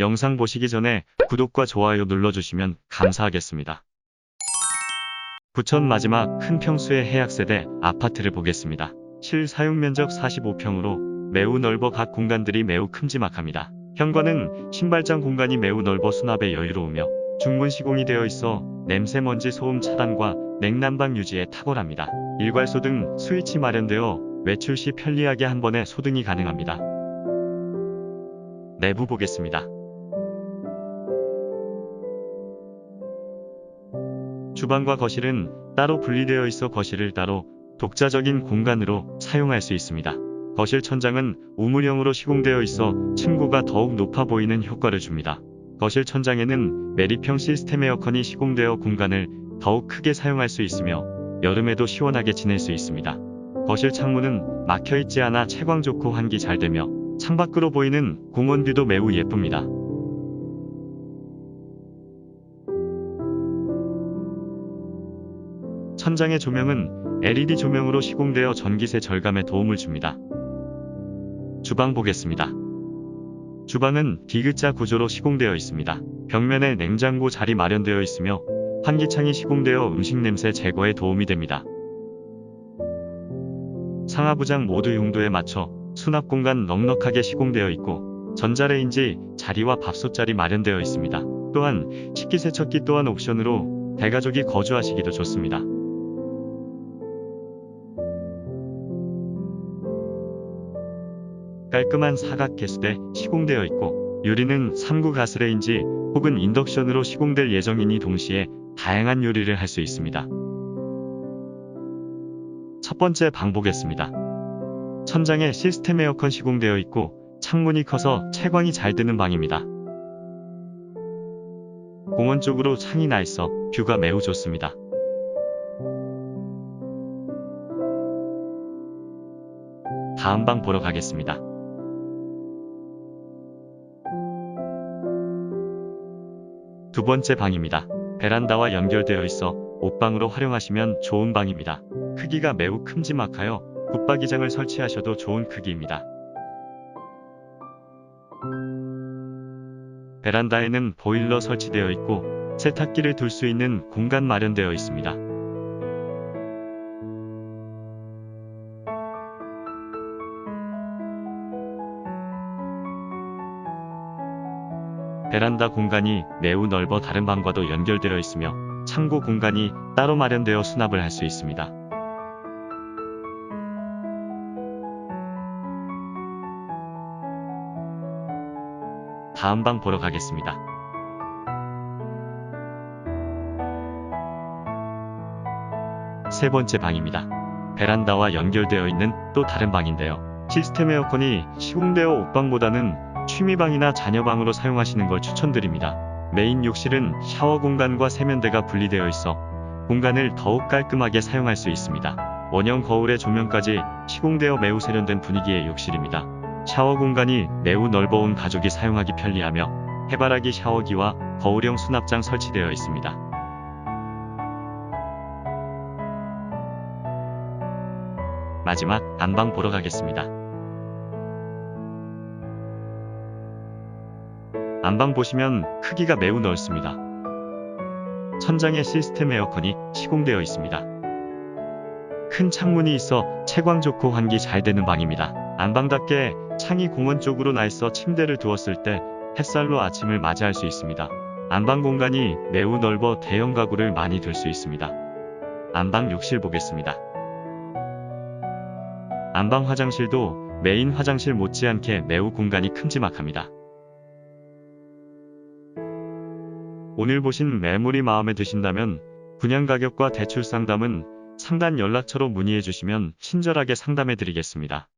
영상 보시기 전에 구독과 좋아요 눌러주시면 감사하겠습니다. 부천 마지막 큰 평수의 해약세대 아파트를 보겠습니다. 실 사용 면적 45평으로 매우 넓어 각 공간들이 매우 큼지막합니다. 현관은 신발장 공간이 매우 넓어 수납에 여유로우며 중문 시공이 되어 있어 냄새 먼지 소음 차단과 냉난방 유지에 탁월합니다. 일괄소 등 스위치 마련되어 외출 시 편리하게 한 번에 소등이 가능합니다. 내부 보겠습니다. 주방과 거실은 따로 분리되어 있어 거실을 따로 독자적인 공간으로 사용할 수 있습니다. 거실 천장은 우물형으로 시공되어 있어 층고가 더욱 높아 보이는 효과를 줍니다. 거실 천장에는 매립형 시스템 에어컨이 시공되어 공간을 더욱 크게 사용할 수 있으며 여름에도 시원하게 지낼 수 있습니다. 거실 창문은 막혀 있지 않아 채광 좋고 환기 잘 되며 창밖으로 보이는 공원뷰도 매우 예쁩니다. 천장의 조명은 LED 조명으로 시공되어 전기세 절감에 도움을 줍니다. 주방 보겠습니다. 주방은 D자 구조로 시공되어 있습니다. 벽면에 냉장고 자리 마련되어 있으며 환기창이 시공되어 음식 냄새 제거에 도움이 됩니다. 상하부장 모두 용도에 맞춰 수납 공간 넉넉하게 시공되어 있고 전자레인지 자리와 밥솥 자리 마련되어 있습니다. 또한 식기세척기 또한 옵션으로 대가족이 거주하시기도 좋습니다. 깔끔한 사각 개수대 시공되어 있고 요리는 3구 가스레인지 혹은 인덕션으로 시공될 예정이니 동시에 다양한 요리를 할 수 있습니다. 첫 번째 방 보겠습니다. 천장에 시스템 에어컨 시공되어 있고 창문이 커서 채광이 잘 드는 방입니다. 공원 쪽으로 창이 나 있어 뷰가 매우 좋습니다. 다음 방 보러 가겠습니다. 두 번째 방입니다. 베란다와 연결되어 있어 옷방으로 활용하시면 좋은 방입니다. 크기가 매우 큼지막하여 붙박이장을 설치하셔도 좋은 크기입니다. 베란다에는 보일러 설치되어 있고 세탁기를 둘 수 있는 공간 마련되어 있습니다. 베란다 공간이 매우 넓어 다른 방과도 연결되어 있으며 창고 공간이 따로 마련되어 수납을 할 수 있습니다. 다음 방 보러 가겠습니다. 세 번째 방입니다. 베란다와 연결되어 있는 또 다른 방인데요. 시스템 에어컨이 시공되어 옷방보다는 취미방이나 자녀방으로 사용하시는 걸 추천드립니다. 메인 욕실은 샤워 공간과 세면대가 분리되어 있어 공간을 더욱 깔끔하게 사용할 수 있습니다. 원형 거울의 조명까지 시공되어 매우 세련된 분위기의 욕실입니다. 샤워 공간이 매우 넓어 온 가족이 사용하기 편리하며 해바라기 샤워기와 거울형 수납장 설치되어 있습니다. 마지막 안방 보러 가겠습니다. 안방 보시면 크기가 매우 넓습니다. 천장에 시스템 에어컨이 시공되어 있습니다. 큰 창문이 있어 채광 좋고 환기 잘 되는 방입니다. 안방답게 창이 공원 쪽으로 나 있어 침대를 두었을 때 햇살로 아침을 맞이할 수 있습니다. 안방 공간이 매우 넓어 대형 가구를 많이 둘 수 있습니다. 안방 욕실 보겠습니다. 안방 화장실도 메인 화장실 못지않게 매우 공간이 큼지막합니다. 오늘 보신 매물이 마음에 드신다면 분양 가격과 대출 상담은 상단 연락처로 문의해 주시면 친절하게 상담해 드리겠습니다.